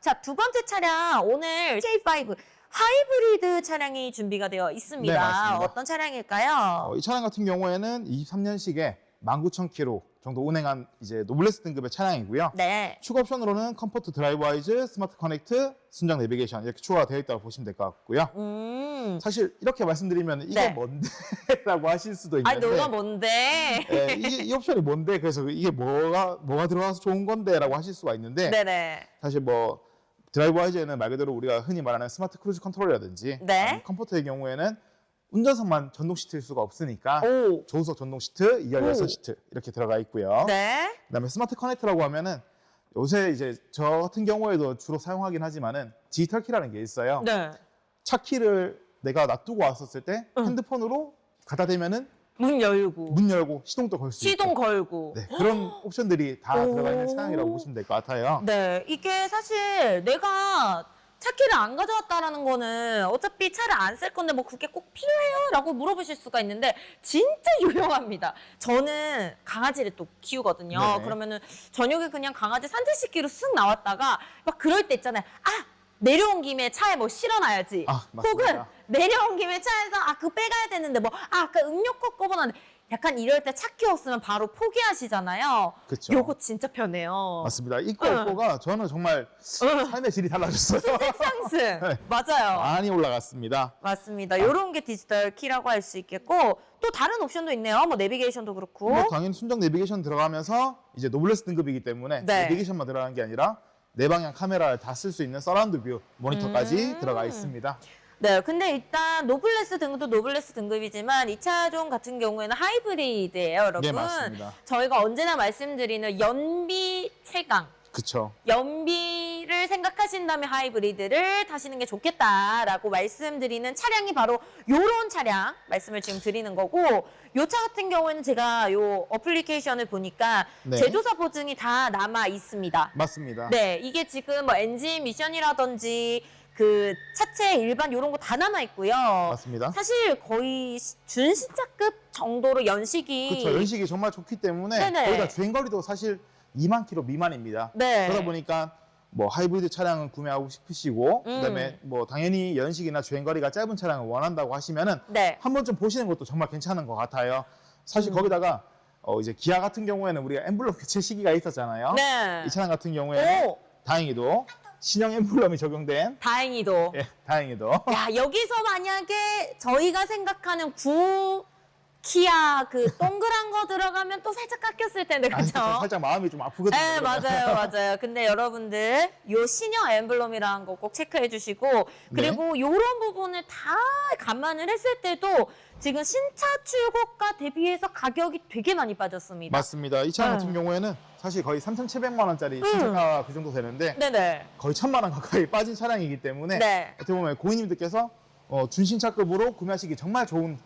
자, 두 번째 차량 오늘 J5 하이브리드 차량이 준비가 되어 있습니다. 네, 맞습니다. 어떤 차량일까요? 어, 이 차량 같은 경우에는 23년식에 19,000km 정도 운행한 이제 노블레스 등급의 차량이고요. 네. 추가 옵션으로는 컴포트 드라이브 와이즈, 스마트 커넥트, 순정 내비게이션 이렇게 추가가 되어 있다고 보시면 될 것 같고요. 음. 사실 이렇게 말씀드리면 이게 네. 뭔데? 라고 하실 수도 아니, 있는데 너가 뭔데? 예, 이게 이 옵션이 뭔데? 그래서 이게 뭐가 뭐가 들어가서 좋은 건데? 라고 하실 수가 있는데 네네. 사실 뭐 드라이브 와이즈에는 말 그대로 우리가 흔히 말하는 스마트 크루즈 컨트롤이라든지 네. 아니면 컴포트의 경우에는 운전석만 전동 시트일 수가 없으니까 오. 조수석 전동 시트, 2열 오. 열선 시트 이렇게 들어가 있고요. 네. 그다음에 스마트 커넥트라고 하면은 요새 이제 저 같은 경우에도 주로 사용하긴 하지만은 디지털 키라는 게 있어요. 네. 차 키를 내가 놔두고 왔었을 때 응. 핸드폰으로 갖다 대면은 문 열고. 문 열고 시동도 걸 수 있고 시동 걸고. 네, 그런 옵션들이 다 오. 들어가 있는 차량이라고 보시면 될 것 같아요. 네, 이게 사실 내가 차키를 안 가져왔다라는 거는 어차피 차를 안 쓸 건데 뭐 그게 꼭 필요해요? 라고 물어보실 수가 있는데 진짜 유용합니다. 저는 강아지를 또 키우거든요. 네네. 그러면은 저녁에 그냥 강아지 산책시키러 쓱 나왔다가 막 그럴 때 있잖아요. 아! 내려온 김에 차에 뭐 실어놔야지. 아, 맞습니다. 혹은 내려온 김에 차에서 아, 그거 빼가야 되는데 뭐, 아, 아까 음료컵 꼽아놨는데 약간 이럴 때 차키 없으면 바로 포기하시잖아요. 그쵸. 요거 진짜 편해요. 맞습니다. 있고 응. 없고가 저는 정말 응. 삶의 질이 달라졌어요. 상승. 네. 맞아요. 많이 올라갔습니다. 맞습니다. 이런 게 디지털 키라고 할 수 있겠고 또 다른 옵션도 있네요. 뭐 내비게이션도 그렇고. 뭐 당연히 순정 내비게이션 들어가면서 이제 노블레스 등급이기 때문에 네. 내비게이션만 들어가는 게 아니라 내 방향 카메라를 다 쓸 수 있는 서라운드 뷰 모니터까지 음. 들어가 있습니다. 네, 근데 일단 노블레스 등급도 노블레스 등급이지만 이 차종 같은 경우에는 하이브리드예요, 여러분. 네, 맞습니다. 저희가 언제나 말씀드리는 연비 최강. 그쵸. 연비 를 생각하신다면 하이브리드를 타시는 게 좋겠다라고 말씀드리는 차량이 바로 요런 차량 말씀을 지금 드리는 거고 요 차 같은 경우에는 제가 요 어플리케이션을 보니까 네. 제조사 보증이 다 남아 있습니다. 맞습니다. 네, 이게 지금 뭐 엔진 미션이라든지 그 차체 일반 요런 거 다 남아 있고요. 맞습니다. 사실 거의 시- 준신차급 정도로 연식이 그쵸. 연식이 정말 좋기 때문에 네네. 거기다 주행거리도 사실 2만 킬로 미만입니다. 네. 그러다 보니까 뭐 하이브리드 차량을 구매하고 싶으시고 음. 그다음에 뭐 당연히 연식이나 주행거리가 짧은 차량을 원한다고 하시면은 네. 한 번쯤 보시는 것도 정말 괜찮은 것 같아요. 사실 음. 거기다가 어 이제 기아 같은 경우에는 우리가 엠블럼 교체 시기가 있었잖아요. 네. 이 차량 같은 경우에는 오, 다행히도 신형 엠블럼이 적용된 다행히도. 예, 다행히도 야, 여기서 만약에 저희가 생각하는 구 키아 그 동그란 거 들어가면 또 살짝 깎였을 텐데, 아니, 그죠? 살짝 마음이 좀 아프거든요. 네. 맞아요, 맞아요. 근데 여러분들, 요 신형 엠블럼이라는 거 꼭 체크해 주시고, 그리고 요런 부분을 다 감안을 했을 때도 지금 신차 출고가 대비해서 가격이 되게 많이 빠졌습니다. 맞습니다. 이 차량 네. 같은 경우에는 사실 거의 3,700만 원짜리 음. 신차가 그 정도 되는데 네네. 거의 1,000만 원 가까이 빠진 차량이기 때문에 네. 어떻게 보면 고객님들께서 어, 준신차급으로 구매하시기 정말 좋은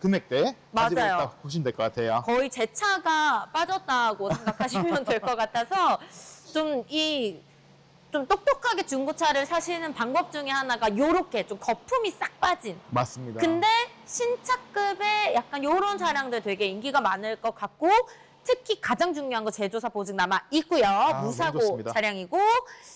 가지고 맞아요. 있다 보시면 될 것 같아요. 거의 제 차가 빠졌다고 생각하시면 될 것 같아서 좀 이 좀 똑똑하게 중고차를 사시는 방법 중에 하나가 요렇게 좀 거품이 싹 빠진 맞습니다. 근데 신차급의 약간 요런 차량들 되게 인기가 많을 것 같고 특히 가장 중요한 거 제조사 보증 남아 있고요. 너무 무사고 좋습니다. 차량이고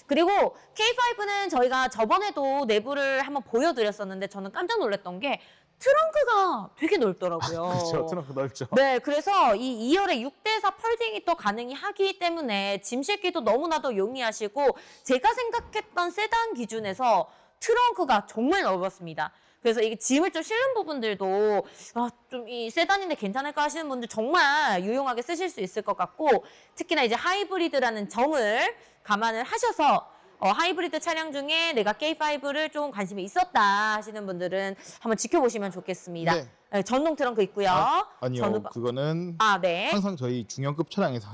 그리고 K5는 저희가 저번에도 내부를 한번 보여드렸었는데 저는 깜짝 놀랐던 게 트렁크가 되게 넓더라고요. 그렇죠. 트렁크 넓죠. 네, 그래서 이 2열에 6대4 펄딩이 또 가능이 하기 때문에 짐 싣기도 너무나도 용이하시고 제가 생각했던 세단 기준에서 트렁크가 정말 넓었습니다. 그래서 이게 짐을 좀 실는 부분들도 아, 좀 이 세단인데 괜찮을까 하시는 분들 정말 유용하게 쓰실 수 있을 것 같고 특히나 이제 하이브리드라는 점을 감안을 하셔서 어, 하이브리드 차량 중에 내가 K5를 좀 관심이 있었다 하시는 분들은 한번 지켜보시면 좋겠습니다. 네. 네, 전동 트렁크 있고요. 아, 아니요. 전후- 그거는 아, 네. 항상 저희 중형급 차량에서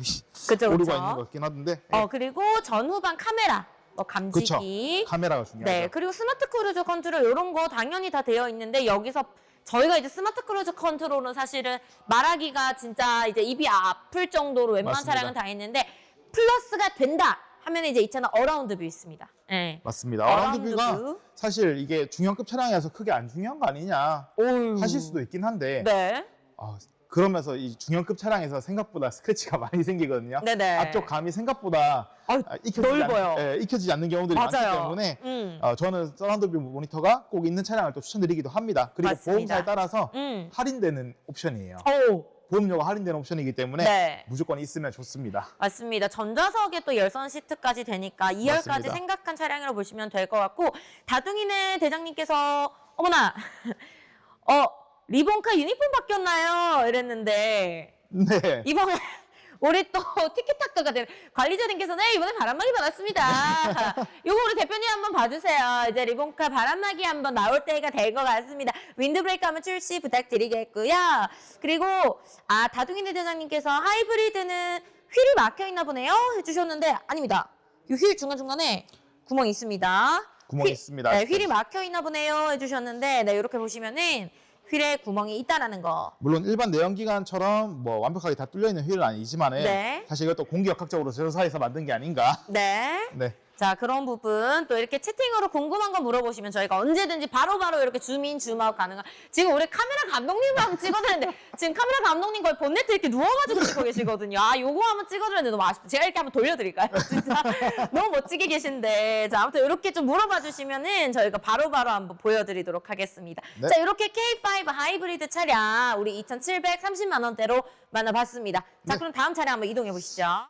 그죠, 오류가 그죠. 있는 것 같긴 한데 어, 그리고 전후방 카메라, 뭐 그쵸. 감지기. 카메라가 중요하죠. 네, 그리고 스마트 크루즈 컨트롤 이런 거 당연히 다 되어 있는데 여기서 저희가 이제 스마트 크루즈 컨트롤은 사실은 말하기가 진짜 이제 입이 아플 정도로 웬만한 맞습니다. 차량은 다 있는데 플러스가 된다 하면 이제 이 차는 어라운드 뷰 있습니다. 네. 맞습니다. 어라운드 뷰가 뷰. 사실 이게 중형급 차량이라서 크게 안 중요한 거 아니냐 오. 하실 수도 있긴 한데 네. 아, 그러면서 이 중형급 차량에서 생각보다 스크래치가 많이 생기거든요. 네네. 앞쪽 감이 생각보다 아, 익혀지지, 넓어요. 않, 예, 익혀지지 않는 경우들이 많기 맞아요. 때문에 음. 어, 저는 서라운드 뷰 모니터가 꼭 있는 차량을 또 추천드리기도 합니다. 그리고 맞습니다. 보험사에 따라서 음. 할인되는 옵션이에요. 오. 보험료가 할인되는 옵션이기 때문에 네. 무조건 있으면 좋습니다. 맞습니다. 전좌석에 또 열선 시트까지 되니까 2열까지 맞습니다. 생각한 차량이라고 보시면 될 것 같고 다둥이네 대장님께서 어머나 어 리본카 유니폼 바뀌었나요? 이랬는데 네. 이번에 우리 또 티키타카가 된 관리자님께서는 네, 이번에 바람막이 받았습니다. 요거 우리 대표님 한번 봐주세요. 이제 리본카 바람막이 한번 나올 때가 될 것 같습니다. 윈드브레이크 한번 출시 부탁드리겠고요. 그리고 아 다둥이네 대장님께서 하이브리드는 휠이 막혀 있나 보네요 해주셨는데 아닙니다. 이 휠 중간 중간에 구멍이 있습니다. 구멍이 휠- 있습니다. 네, 휠이 막혀 있나 보네요 해주셨는데 네 이렇게 보시면은 휠에 구멍이 있다라는 거. 물론 일반 내연기관처럼 뭐 완벽하게 다 뚫려 있는 휠은 아니지만은 네. 사실 이것도 공기역학적으로 제조사에서 만든 게 아닌가. 네. 네. 자, 그런 부분 또 이렇게 채팅으로 궁금한 거 물어보시면 저희가 언제든지 바로바로 이렇게 줌인, 줌아웃 가능한. 지금 우리 카메라 감독님과 한번 찍어드렸는데 지금 카메라 감독님 거의 본네트 이렇게 누워가지고 찍고 계시거든요. 아, 요거 한번 찍어드렸는데 너무 아쉽다. 제가 이렇게 한번 돌려드릴까요? 진짜 너무 멋지게 계신데. 자, 아무튼 이렇게 좀 물어봐 주시면은 저희가 바로바로 한번 보여드리도록 하겠습니다. 네. 자, 이렇게 K5 하이브리드 차량 우리 2,730만 원대로 만나봤습니다. 자, 네. 그럼 다음 차량 한번 이동해 보시죠.